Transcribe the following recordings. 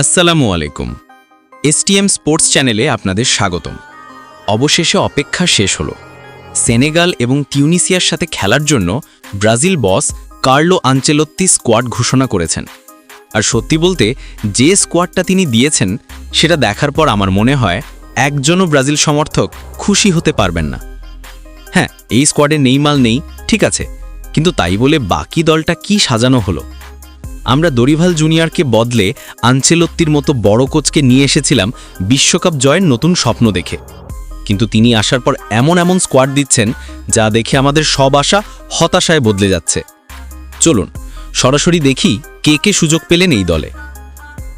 আসসালামু আলাইকুম। STM sports চ্যানেলে আপনাদের স্বাগতম। অবশেষে অপেক্ষা শেষ হলো। সেনেগাল এবং টিউনিসিয়ার সাথে খেলার জন্য Brazil boss Carlo Ancelotti squad ঘোষণা করেছেন। আর সত্যি বলতে, যে স্কোয়াডটা তিনি দিয়েছেন, সেটা দেখার পর আমার মনে হয় একজনও ব্রাজিল সমর্থক খুশি হতে পারবেন না। হ্যাঁ এই স্কোয়াডে নেইমাল নেই, ঠিক আছে। কিন্তু তাই বলে বাকি দলটা কি সাজানো হলো? আমরা দরিভাল জুনিয়রকে বদলে আঞ্চেলত্তির মতো বড় কোচকে নিয়ে এসেছিলাম বিশ্বকাপ জয়ের নতুন স্বপ্ন দেখে। কিন্তু তিনি আসার পর এমন এমন স্কোয়াড দিচ্ছেন যা দেখে আমাদের সব আশা হতাশায় বদলে যাচ্ছে। চলুন, সরাসরি দেখি কে কে সুযোগ পেলেন এই দলে।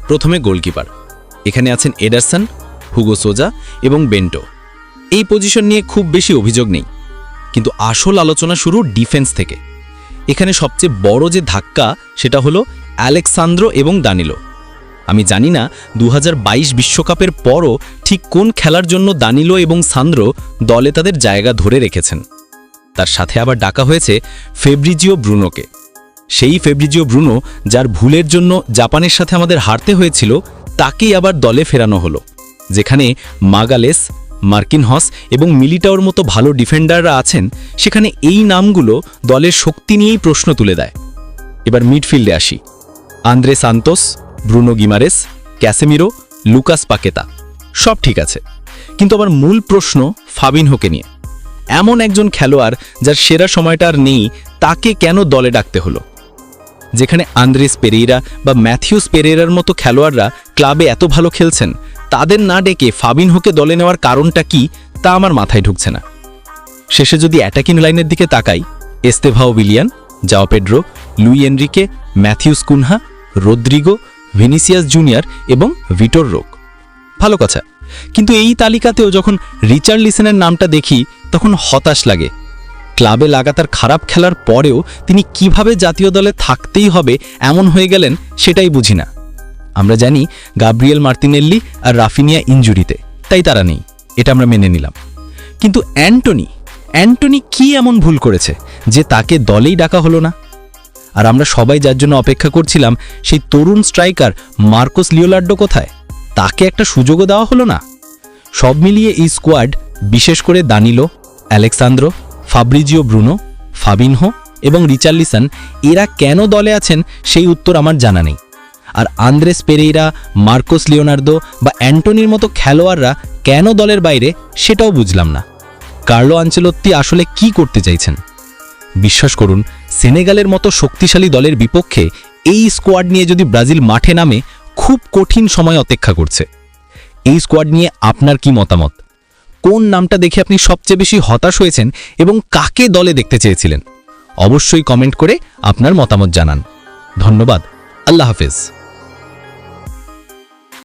প্রথমে গোলকিপার, এখানে আছেন এডারসন, হুগো সোজা এবং বেন্টো। এই পজিশন নিয়ে খুব বেশি অভিযোগ নেই। কিন্তু আসল আলোচনা শুরু ডিফেন্স থেকে। এখানে সবচেয়ে বড় যে ধাক্কা সেটা হলো অ্যালেক্সান্দ্রো এবং দানিলো। আমি জানি না দু বিশ্বকাপের পরও ঠিক কোন খেলার জন্য দানিলো এবং সান্দ্রো দলে তাদের জায়গা ধরে রেখেছেন। তার সাথে আবার ডাকা হয়েছে ফেব্রিজিও ব্রুনোকে। সেই ফেব্রিজিও ব্রুনো যার ভুলের জন্য জাপানের সাথে আমাদের হারতে হয়েছিল, তাকেই আবার দলে ফেরানো হলো, যেখানে মাগালেস মার্কিনহস এবং মিলিটাওর মতো ভালো ডিফেন্ডাররা আছেন, সেখানে এই নামগুলো দলের শক্তি নিয়েই প্রশ্ন তুলে দেয়। এবার মিডফিল্ডে আসি। Andre Santos, Bruno Guimaraes, Casemiro, Lucas Paqueta, সব ঠিক আছে। কিন্তু আবার মূল প্রশ্ন ফাবিনহোকে নিয়ে। এমন একজন খেলোয়াড় যার সেরা সময়টা আর নেই, তাকে কেন দলে ডাকতে হলো? যেখানে আন্দ্রেস পেরেইরা বা ম্যাথিউস পেরেরার মতো খেলোয়াড়রা ক্লাবে এত ভালো খেলছেন তাদের না ডেকে ফাবিনহোকে দলে নেওয়ার কারণটা কি তা আমার মাথায় ঢুকছে না। শেষে যদি অ্যাটাকিং লাইনের দিকে তাকাই Estevao Willian Joao Pedro, Luiz Henrique, Matheus Cunha, Rodrigo, Vinicius Junior এবং ভিটোর রোক। ভালো কথা। কিন্তু এই তালিকাতেও যখন রিচার্ড লিসেনের নামটা দেখি, তখন হতাশ লাগে। ক্লাবে লাগাতার খারাপ খেলার পরেও তিনি কীভাবে জাতীয় দলে থাকতেই হবে এমন হয়ে গেলেন সেটাই বুঝি না। আমরা জানি গাব্রিয়েল মার্তিনেল্লি আর রাফিনিয়া ইঞ্জুরিতে তাই তারা নেই, এটা আমরা মেনে নিলাম। কিন্তু অ্যান্টনি অ্যান্টনি কি এমন ভুল করেছে যে তাকে দলেই ডাকা হলো না? আর আমরা সবাই যার জন্য অপেক্ষা করছিলাম সেই তরুণ স্ট্রাইকার মার্কোস লিওলার্ডো কোথায়? তাকে একটা সুযোগও দেওয়া হলো না? সব মিলিয়ে এই স্কোয়াড, বিশেষ করে Danilo Alexandro Fabrizio Bruno, Fabinho এবং রিচার্লিসন, এরা কেন দলে আছেন সেই উত্তর আমার জানা নেই। আর আন্দ্রেস পেরেইরা, মার্কোস লিওনার্দো বা অ্যান্টনির মতো খেলোয়াড়রা কেন দলের বাইরে সেটাও বুঝলাম না। কার্লো আঞ্চেলত্তি আসলে কি করতে চাইছেন? বিশ্বাস করুন, সেনেগালের মতো শক্তিশালী দলের বিপক্ষে এই স্কোয়াড নিয়ে যদি ব্রাজিল মাঠে নামে, খুব কঠিন সময় অপেক্ষা করছে। এই স্কোয়াড নিয়ে আপনার কি মতামত? কোন নামটা দেখে আপনি সবচেয়ে বেশি হতাশ হয়েছেন এবং কাকে দলে দেখতে চেয়েছিলেন? অবশ্যই কমেন্ট করে আপনার মতামত জানান। ধন্যবাদ। আল্লাহ হাফেজ।